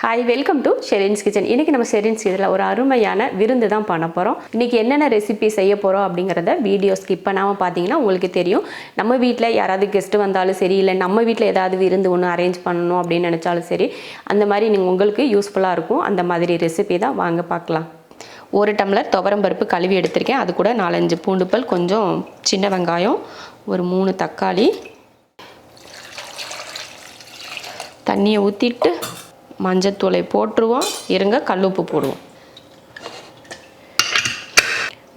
Hi welcome to Sherin's kitchen இன்றைக்கி நம்ம ஷெரின்ஸ் கிச்சனில் ஒரு அருமையான விருந்து தான் பண்ண போகிறோம் இன்றைக்கி என்னென்ன ரெசிபி செய்ய போகிறோம் அப்படிங்கிறத வீடியோ ஸ்கிப் பண்ணாமல் பார்த்தீங்கன்னா உங்களுக்கு தெரியும். நம்ம வீட்டில் யாராவது கெஸ்ட்டு வந்தாலும் சரி இல்லை நம்ம வீட்டில் ஏதாவது விருந்து ஒன்று அரேஞ்ச் பண்ணணும் அப்படின்னு நினச்சாலும் சரி அந்த மாதிரி நீங்கள் உங்களுக்கு யூஸ்ஃபுல்லாக இருக்கும். அந்த மாதிரி ரெசிபி தான் வாங்க பார்க்கலாம் ஒரு டம்ளர் துவரம் பருப்பு கழுவி எடுத்திருக்கேன். அது கூட நாலஞ்சு பூண்டுப்பல் கொஞ்சம் சின்ன வெங்காயம் ஒரு மூணு தக்காளி தண்ணியை ஊற்றிட்டு மஞ்சத்தூளை போட்டுருவோம். இருங்க கல்லுப்பு போடுவோம்.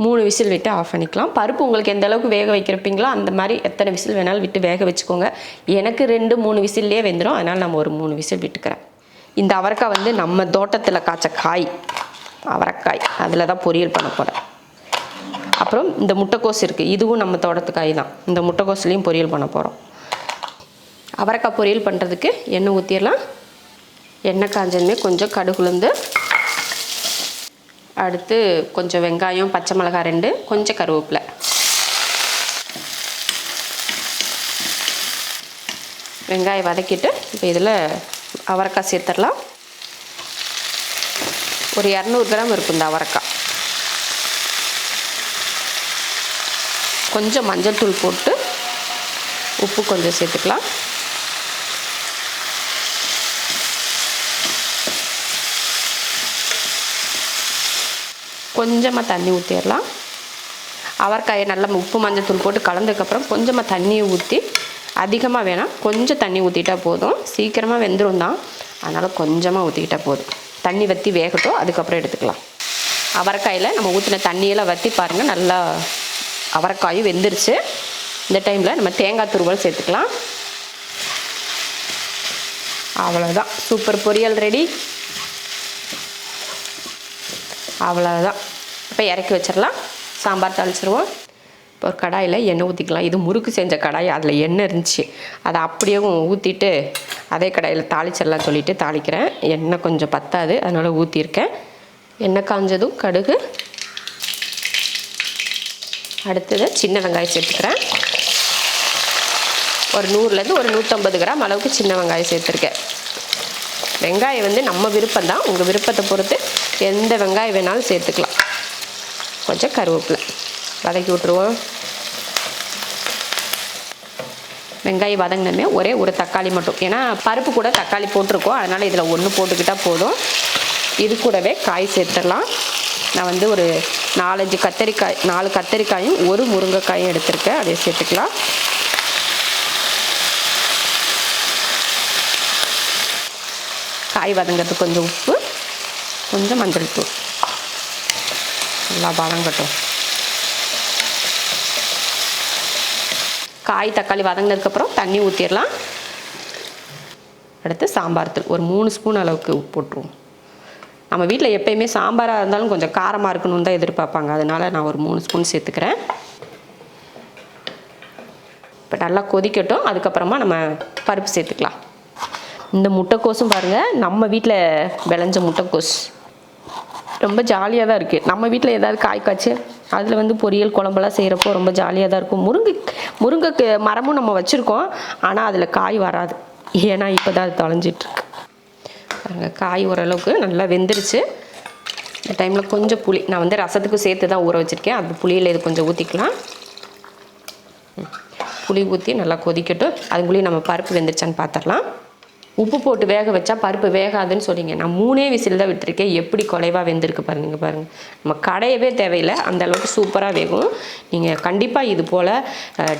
மூணு விசில் விட்டு ஆஃப் பண்ணிக்கலாம். பருப்பு உங்களுக்கு எந்த அளவுக்கு வேக வைக்கிறப்பீங்களோ அந்த மாதிரி எத்தனை விசில் வேணாலும் விட்டு வேக வச்சுக்கோங்க. எனக்கு ரெண்டு மூணு விசில்லையே வெந்துடும் அதனால் நம்ம ஒரு மூணு விசில் விட்டுக்கிறேன். இந்த அவரைக்காய் வந்து நம்ம தோட்டத்தில் காய்ச்ச காய். அவரைக்காய். அதில் தான் பொரியல் பண்ண போகிறேன் அப்புறம் இந்த முட்டைக்கோஸ் இருக்குது இதுவும் நம்ம தோட்டத்து காய் தான். இந்த முட்டைக்கோஸ்லேயும் பொரியல் பண்ண போகிறோம் அவரைக்காய் பொரியல் பண்ணுறதுக்கு எண்ணெய் ஊற்றிடலாம் எண்ணெய் காஞ்சதுமே கொஞ்சம் கடுகுலுந்து அடுத்து கொஞ்சம் வெங்காயம் பச்சை மிளகாய் ரெண்டு கொஞ்சம் கருவேப்பிலை. வெங்காயம் வதக்கிட்டு இப்போ இதில் அவரைக்காய் சேர்த்துடலாம். ஒரு இரநூறு கிராம் இருக்கும் இந்த அவரைக்காய். கொஞ்சம் மஞ்சள் தூள் போட்டு உப்பு கொஞ்சம் சேர்த்துக்கலாம். கொஞ்சமாக தண்ணி ஊற்றிடலாம் அவரைக்காயை நல்லா உப்பு மஞ்சள் தூள் போட்டு கலந்ததுக்கப்புறம் கொஞ்சமாக தண்ணியை ஊற்றி அதிகமாக வேணாம் கொஞ்சம் தண்ணி ஊற்றிட்டா போதும். சீக்கிரமாக வெந்துடும் தான். அதனால் கொஞ்சமாக ஊற்றிக்கிட்டா போதும். தண்ணி வற்றி வேகட்டும் அதுக்கப்புறம் எடுத்துக்கலாம். அவரைக்காயில் நம்ம ஊற்றின தண்ணியெல்லாம் வற்றி பாருங்கள் நல்லா அவரைக்காயும் வெந்துருச்சு. இந்த டைமில் நம்ம தேங்காய் துருவல் சேர்த்துக்கலாம். அவ்வளோதான் சூப்பர் பொரியல் ரெடி அவ்வளோதான் இப்போ இறக்கி வச்சிடலாம். சாம்பார் தாளிச்சிருவோம். இப்போ ஒரு கடாயில் எண்ணெய் ஊற்றிக்கலாம் இது முறுக்கு செஞ்ச கடாய். அதில் எண்ணெய் இருந்துச்சு. அதை அப்படியே ஊற்றிட்டு அதே கடாயில் தாளிச்சிடலாம் சொல்லிட்டு தாளிக்கிறேன். எண்ணெய் கொஞ்சம் பத்தாது. அதனால் ஊற்றிருக்கேன் எண்ணெய் காஞ்சதும் கடுகு. அடுத்தது சின்ன வெங்காயம் சேர்த்துக்கிறேன். ஒரு நூறுலேருந்து ஒரு நூற்றம்பது கிராம் அளவுக்கு சின்ன வெங்காயம் சேர்த்துருக்கேன். வெங்காயம் வந்து நம்ம விருப்பம் தான் உங்கள் விருப்பத்தை பொறுத்து எந்த வெங்காயம் வேணாலும் சேர்த்துக்கலாம். கொஞ்சம் கருவேப்பிலை வதக்கி விட்ருவோம் வெங்காயம் வதங்கினமே ஒரே ஒரு தக்காளி மட்டும். ஏன்னா பருப்பு கூட தக்காளி போட்டிருக்கோம். அதனால் இதில் ஒன்று போட்டுக்கிட்டால் போதும். இது கூடவே காய் சேர்த்துடலாம். நான் வந்து ஒரு நாலஞ்சு கத்தரிக்காய் நாலு கத்தரிக்காயும் ஒரு முருங்கைக்காயும் எடுத்திருக்கேன். அதை சேர்த்துக்கலாம். காய் வதங்கிறதுக்கு கொஞ்சம் உப்பு கொஞ்சம் மஞ்சள் தூள். நல்லா வதங்கட்டும். காய் தக்காளி வதங்கினதுக்கப்புறம் தண்ணி ஊற்றிடலாம் அடுத்து சாம்பார் தூள். ஒரு மூணு ஸ்பூன் அளவுக்கு உப்பு போட்டுருவோம். நம்ம வீட்டில் எப்பயுமே சாம்பாராக இருந்தாலும் கொஞ்சம் காரமாக இருக்கணும்னு தான் எதிர்பார்ப்பாங்க. அதனால் நான் ஒரு மூணு ஸ்பூன் சேர்த்துக்கிறேன். இப்போ நல்லா கொதிக்கட்டும். அதுக்கப்புறமா நம்ம பருப்பு சேர்த்துக்கலாம். இந்த முட்டைக்கோஸும் பாருங்கள் நம்ம வீட்டில் விளைஞ்ச முட்டைக்கோஸ். ரொம்ப ஜாலியாக தான் இருக்குது நம்ம வீட்டில் ஏதாவது காய் காய்ச்சி அதில் வந்து பொரியல் குழம்பெல்லாம் செய்கிறப்போ ரொம்ப ஜாலியாக தான் இருக்கும். முருங்கை முருங்கைக்கு மரமும் நம்ம வச்சுருக்கோம். ஆனால் அதில் காய் வராது. ஏன்னா இப்போ தான் அது தொலைஞ்சிட்ருக்கு. பாருங்க காய் ஓரளவுக்கு நல்லா வெந்துருச்சு. இந்த டைமில் கொஞ்சம் புளி நான் வந்து ரசத்துக்கு சேர்த்து தான் ஊற வச்சுருக்கேன். அந்த புளியில் இது கொஞ்சம் ஊற்றிக்கலாம் புளி ஊற்றி நல்லா கொதிக்கட்டும். அதுக்குள்ளேயும் நம்ம பருப்பு வெந்துருச்சான்னு பார்த்துடலாம் உப்பு போட்டு வேக வச்சா பருப்பு வேகாதுன்னு சொன்னீங்க. நான் மூணே விசில் தான் விட்டுருக்கேன். எப்படி குலைவாக வெந்திருக்கு பாருங்க பாருங்கள் நம்ம கடையவே தேவையில்லை. அந்த அளவுக்கு சூப்பராக வேகும். நீங்கள் கண்டிப்பாக இது போல்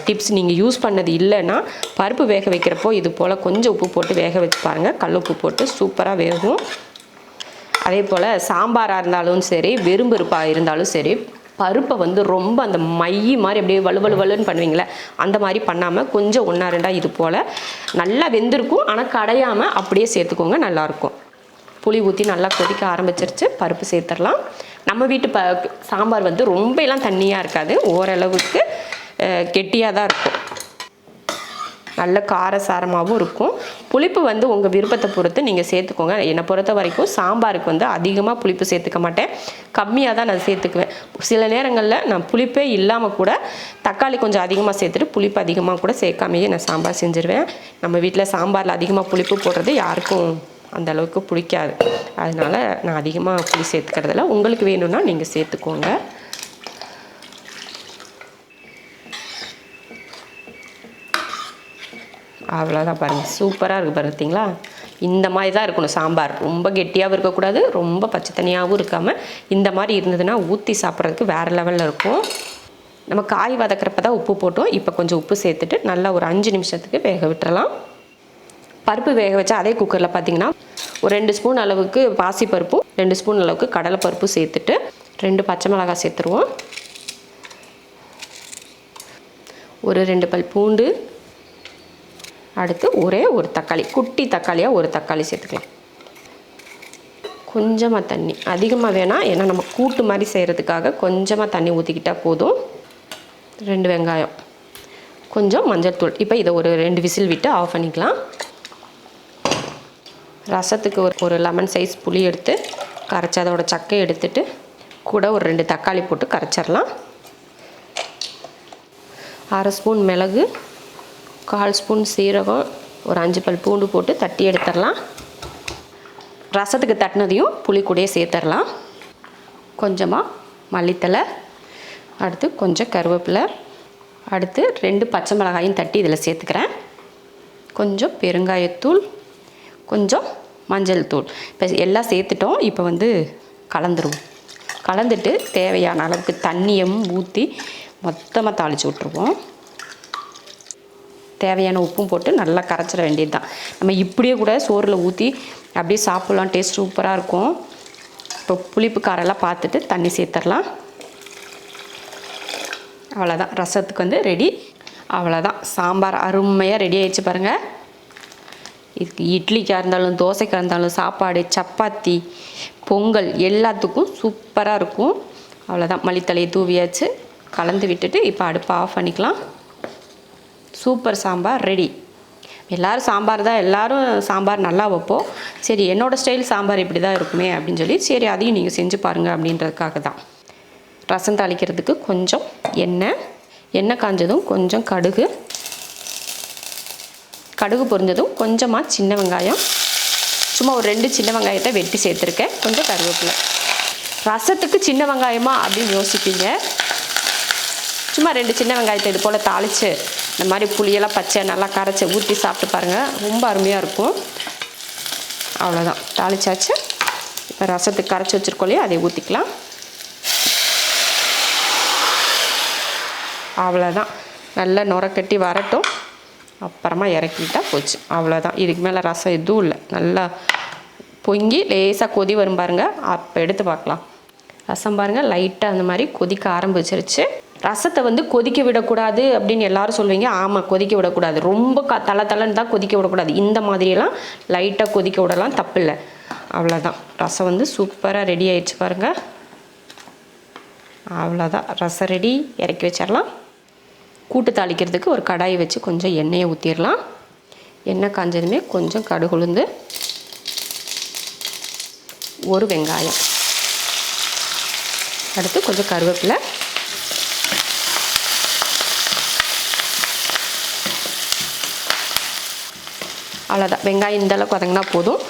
டிப்ஸ் நீங்கள் யூஸ் பண்ணது இல்லைன்னா பருப்பு வேக வைக்கிறப்போ இது போல் கொஞ்சம் உப்பு போட்டு வேக வச்சு பாருங்கள் கல் உப்பு போட்டு சூப்பராக வேகும். அதே போல் சாம்பாராக இருந்தாலும் சரி வெறும்பருப்பாக இருந்தாலும் சரி பருப்பை வந்து ரொம்ப அந்த மைய மாதிரி அப்படியே வலு வலு வலுன்னு பண்ணுவீங்களே அந்த மாதிரி பண்ணாமல் கொஞ்சம் ஒன்றா ரெண்டாக இது போல் நல்லா வெந்திருக்கும். ஆனால் கடையாமல் அப்படியே சேர்த்துக்கோங்க நல்லாயிருக்கும். புளி ஊற்றி நல்லா கொதிக்க ஆரம்பிச்சிருச்சு பருப்பு சேர்த்துடலாம். நம்ம வீட்டு ப சாம்பார் வந்து ரொம்ப எல்லாம் தண்ணியாக இருக்காது ஓரளவுக்கு கெட்டியாக தான் இருக்கும். நல்ல காரசாரமாகவும் இருக்கும். புளிப்பு வந்து உங்கள் விருப்பத்தை பொறுத்து நீங்கள் சேர்த்துக்கோங்க. என்னை பொறுத்த வரைக்கும் சாம்பாருக்கு வந்து அதிகமாக புளிப்பு சேர்த்துக்க மாட்டேன். கம்மியாக தான் நான் சேர்த்துக்குவேன். சில நேரங்களில் நான் புளிப்பே இல்லாமல் கூட தக்காளி கொஞ்சம் அதிகமாக சேர்த்துட்டு புளிப்பு அதிகமாக கூட சேர்க்காமையே நான் சாம்பார் செஞ்சுருவேன். நம்ம வீட்டில் சாம்பாரில் அதிகமாக புளிப்பு போடுறது யாருக்கும் அந்த அளவுக்கு பிடிக்காது அதனால நான் அதிகமாக புளி சேர்த்துக்கிறதில்ல. உங்களுக்கு வேணும்னா நீங்கள் சேர்த்துக்கோங்க. அவ்வளோதான் பாருங்கள் சூப்பராக இருக்குது பார்த்தீங்களா? இந்த மாதிரி தான் இருக்கணும் சாம்பார். ரொம்ப கெட்டியாகவும் இருக்கக்கூடாது ரொம்ப பச்சை தனியாகவும் இருக்காமல் இந்த மாதிரி இருந்ததுன்னா ஊற்றி சாப்பிட்றதுக்கு வேறு லெவலில் இருக்கும். நம்ம காய் வதக்கிறப்ப தான் உப்பு போட்டோம். இப்போ கொஞ்சம் உப்பு சேர்த்துட்டு நல்லா ஒரு அஞ்சு நிமிஷத்துக்கு வேக விட்டுறலாம். பருப்பு வேக வச்சா அதே குக்கரில் பார்த்தீங்கன்னா ஒரு ரெண்டு ஸ்பூன் அளவுக்கு பாசிப்பருப்பும் ரெண்டு ஸ்பூன் அளவுக்கு கடலைப்பருப்பும் சேர்த்துட்டு ரெண்டு பச்சை மிளகாய் சேர்த்துருவோம். ஒரு ரெண்டு பல் பூண்டு அடுத்து ஒரே ஒரு தக்காளி குட்டி தக்காளியாக ஒரு தக்காளி சேர்த்துக்கலாம். கொஞ்சமாக தண்ணி. அதிகமாக வேணாம் ஏன்னா நம்ம கூட்டு மாதிரி செய்கிறதுக்காக கொஞ்சமாக தண்ணி ஊற்றிக்கிட்டால் போதும். ரெண்டு வெங்காயம். கொஞ்சம் மஞ்சள் தூள். இப்போ இதை ஒரு ரெண்டு விசில் விட்டு ஆஃப் பண்ணிக்கலாம். ரசத்துக்கு ஒரு ஒரு லெமன் சைஸ் புளி எடுத்து கரைச்சி அதோட சக்கை எடுத்துட்டு கூட ஒரு ரெண்டு தக்காளி போட்டு கரைச்சிடலாம். அரை ஸ்பூன் மிளகு. கால் ஸ்பூன் சீரகம் ஒரு அஞ்சு பல் பூண்டு போட்டு தட்டி எடுத்துடலாம். ரசத்துக்கு தட்டினதையும் புளி கூடயே சேர்த்துடலாம். கொஞ்சமாக மல்லித்தலை அடுத்து கொஞ்சம் கருவேப்பிலை அடுத்து ரெண்டு பச்சை மிளகாயும் தட்டி இதில் சேர்த்துக்கிறேன். கொஞ்சம் பெருங்காயத்தூள் கொஞ்சம் மஞ்சள் தூள். இப்போ எல்லாம் சேர்த்துட்டோம் இப்போ வந்து கலந்துருவோம். கலந்துட்டு தேவையான அளவுக்கு தண்ணியும் ஊற்றி மொத்தமாக தாளித்து விட்ருவோம் தேவையான உப்பும் போட்டு நல்லா கரைச்சிட வேண்டியது தான் நம்ம இப்படியே கூட சோறில் ஊற்றி அப்படியே சாப்பிட்லாம் டேஸ்ட் சூப்பராக இருக்கும். இப்போ புளிப்பு காரெல்லாம் பார்த்துட்டு தண்ணி சேர்த்துடலாம். அவ்வளோதான் ரசத்துக்கு வந்து ரெடி அவ்வளோதான் சாம்பார் அருமையாக ரெடி ஆயிடுச்சு பாருங்கள் இதுக்கு இட்லிக்காக இருந்தாலும் தோசைக்காக இருந்தாலும் சாப்பாடு சப்பாத்தி பொங்கல் எல்லாத்துக்கும் சூப்பராக இருக்கும். அவ்வளோதான் மல்லித்தலையை தூவியாச்சு. கலந்து விட்டுட்டு இப்போ அடுப்பை ஆஃப் பண்ணிக்கலாம். Super sambar ready. எல்லோரும் சாம்பார் தான் எல்லோரும் சாம்பார் நல்லா வைப்போம். சரி என்னோடய ஸ்டைல் சாம்பார் இப்படி தான் இருக்குமே அப்படின்னு சொல்லி சரி அதையும் நீங்கள் செஞ்சு பாருங்கள் அப்படின்றதுக்காக தான். ரசம் தாளிக்கிறதுக்கு கொஞ்சம் எண்ணெய் எண்ணெய் காஞ்சதும் கொஞ்சம் கடுகு. கடுகு பொரிஞ்சதும் கொஞ்சமாக சின்ன வெங்காயம். சும்மா ஒரு ரெண்டு சின்ன வெங்காயத்தை வெட்டி சேர்த்துருக்கேன். கொஞ்சம் கருவேப்பிலை. ரசத்துக்கு சின்ன வெங்காயமா அப்படின்னு யோசிப்பீங்க. சும்மா ரெண்டு சின்ன வெங்காயத்தை இது போல் தாளித்து இந்த மாதிரி புளியெல்லாம் பச்சை நல்லா கரைச்சி ஊற்றி சாப்பிட்டு பாருங்கள் ரொம்ப அருமையாக இருக்கும். அவ்வளோதான் தாளிச்சாச்சு. இப்போ ரசத்துக்கு கரைச்சி வச்சுருக்கோம் அதை ஊற்றிக்கலாம் அவ்வளோதான் நல்லா நுரக்கட்டி வரட்டும். அப்புறமா இறக்கிட்டா போச்சு. அவ்வளோதான் இதுக்கு மேலே ரசம் எதுவும் இல்லை. நல்லா பொங்கி லேசாக கொதி வரும் பாருங்கள் அப்போ எடுத்து பார்க்கலாம். ரசம் பாருங்கள் லைட்டாக அந்த மாதிரி கொதிக்க ஆரம்பிச்சிருச்சு. ரசத்தை வந்து கொதிக்க விடக்கூடாது அப்படின்னு எல்லாரும் சொல்லுவீங்க ஆமாம் கொதிக்க விடக்கூடாது. ரொம்ப க தலை தலைன்னு தான் கொதிக்க விடக்கூடாது. இந்த மாதிரியெல்லாம் லைட்டாக கொதிக்க விடலாம். தப்பில்லை. அவ்வளோதான் ரசம் வந்து சூப்பராக ரெடி ஆயிடுச்சு பாருங்கள் அவ்வளோதான் ரசம் ரெடி இறக்கி வச்சிடலாம். கூட்டு தாளிக்கிறதுக்கு ஒரு கடாயை வச்சு கொஞ்சம் எண்ணெயை ஊற்றிடலாம் எண்ணெய் காஞ்சதுமே கொஞ்சம் கடுகுளுந்து ஒரு வெங்காயம். அடுத்து கொஞ்சம் கருவேப்பிலை. அவ்வளோதான் வெங்காயம் இந்தளவுக்கு வதங்கினா போதும்.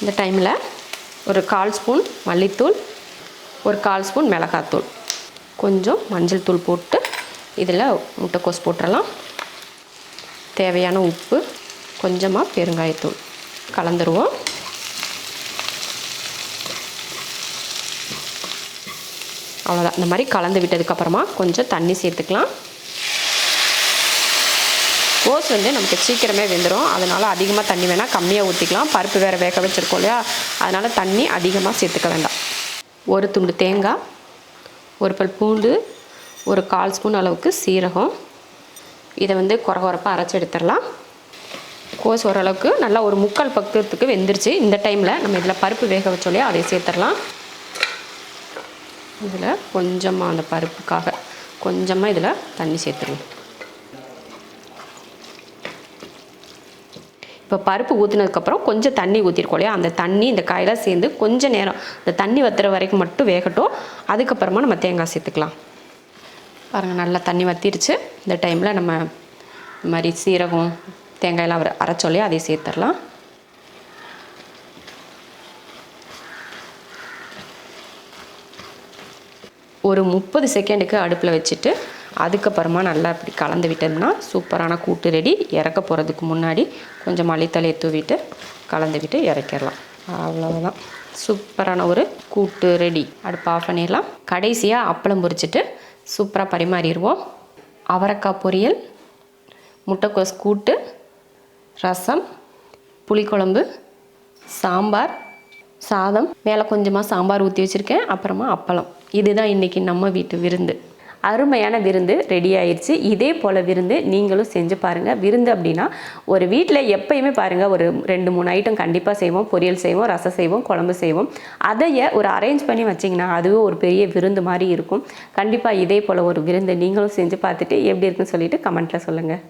இந்த டைமில் ஒரு கால் ஸ்பூன் மல்லித்தூள் ஒரு கால் ஸ்பூன் மிளகாத்தூள். கொஞ்சம் மஞ்சள் தூள் போட்டு இதில் முட்டைக்கோஸ் போட்டுடலாம் தேவையான உப்பு கொஞ்சமாக பெருங்காயத்தூள். கலந்துருவோம். அவ்வளோதான் இந்த மாதிரி கலந்து விட்டதுக்கப்புறமா கொஞ்சம் தண்ணி சேர்த்துக்கலாம். கோஸ் வந்து நமக்கு சீக்கிரமே வெந்துடும் அதனால் அதிகமாக தண்ணி வேணால் கம்மியாக ஊற்றிக்கலாம் பருப்பு வேறு வேக வச்சுருக்கோம் இல்லையா? அதனால் தண்ணி அதிகமாக சேர்த்துக்க வேண்டாம். ஒரு துண்டு தேங்காய் ஒரு பல் பூண்டு ஒரு கால் ஸ்பூன் அளவுக்கு சீரகம். இதை வந்து குறை குறைப்பாக அரைச்சி எடுத்துடலாம். கோஸ் ஓரளவுக்கு நல்லா ஒரு முக்கால் பக்கத்துக்கு வெந்துருச்சு. இந்த டைமில் நம்ம இதில் பருப்பு வேக வச்சோம் இல்லையா? அதை சேர்த்துடலாம். இதில் கொஞ்சமாக அந்த பருப்புக்காக கொஞ்சமாக இதில் தண்ணி சேர்த்துருவோம் இப்போ பருப்பு ஊற்றினதுக்கப்புறம் கொஞ்சம் தண்ணி ஊற்றிருக்கோம் இல்லையா? அந்த தண்ணி இந்த காயெல்லாம் சேர்ந்து கொஞ்சம் நேரம் இந்த தண்ணி வற்றுற வரைக்கும் மட்டும் வேகட்டும். அதுக்கப்புறமா நம்ம தேங்காய் சேர்த்துக்கலாம். பாருங்கள் நல்லா தண்ணி வற்றிருச்சு இந்த டைமில் நம்ம இந்த மாதிரி சீரகம் தேங்காயெல்லாம் அரைச்சோல்லையே அதையும் சேர்த்துடலாம். ஒரு முப்பது செகண்டுக்கு அடுப்பில் வச்சுட்டு அதுக்கப்புறமா நல்லா இப்படி கலந்து விட்டோம்னா சூப்பரான கூட்டு ரெடி. இறக்க போகிறதுக்கு முன்னாடி கொஞ்சம் மல்லித்தலையை தூவிட்டு கலந்து விட்டு இறக்கிடலாம். அவ்வளோதான் சூப்பரான ஒரு கூட்டு ரெடி. அடுப்பு ஆஃப் பண்ணிடலாம். கடைசியாக அப்பளம் பொரிச்சிட்டு சூப்பராக பரிமாறிடுவோம். அவரைக்காய் பொரியல் முட்டைக்கோஸ் கூட்டு ரசம் புளிக்குழம்பு சாம்பார் சாதம். மேலே கொஞ்சமாக சாம்பார் ஊற்றி வச்சுருக்கேன். அப்புறமா அப்பளம். இதுதான் இன்றைக்கி நம்ம வீட்டு விருந்து. அருமையான விருந்து ரெடி ஆயிடுச்சு இதே போல் விருந்து நீங்களும் செஞ்சு பாருங்கள் விருந்து அப்படின்னா ஒரு வீட்டில் எப்பயுமே பாருங்கள் ஒரு ரெண்டு மூணு ஐட்டம் கண்டிப்பாக செய்வோம். பொரியல் செய்வோம் ரசம் செய்வோம் குழம்பு செய்வோம். அதையே ஒரு அரேஞ்ச் பண்ணி வச்சிங்கன்னா அதுவே ஒரு பெரிய விருந்து மாதிரி இருக்கும். கண்டிப்பாக இதே போல் ஒரு விருந்து நீங்களும் செஞ்சு பார்த்துட்டு எப்படி இருக்குன்னு சொல்லிட்டு கமெண்ட்டில் சொல்லுங்கள்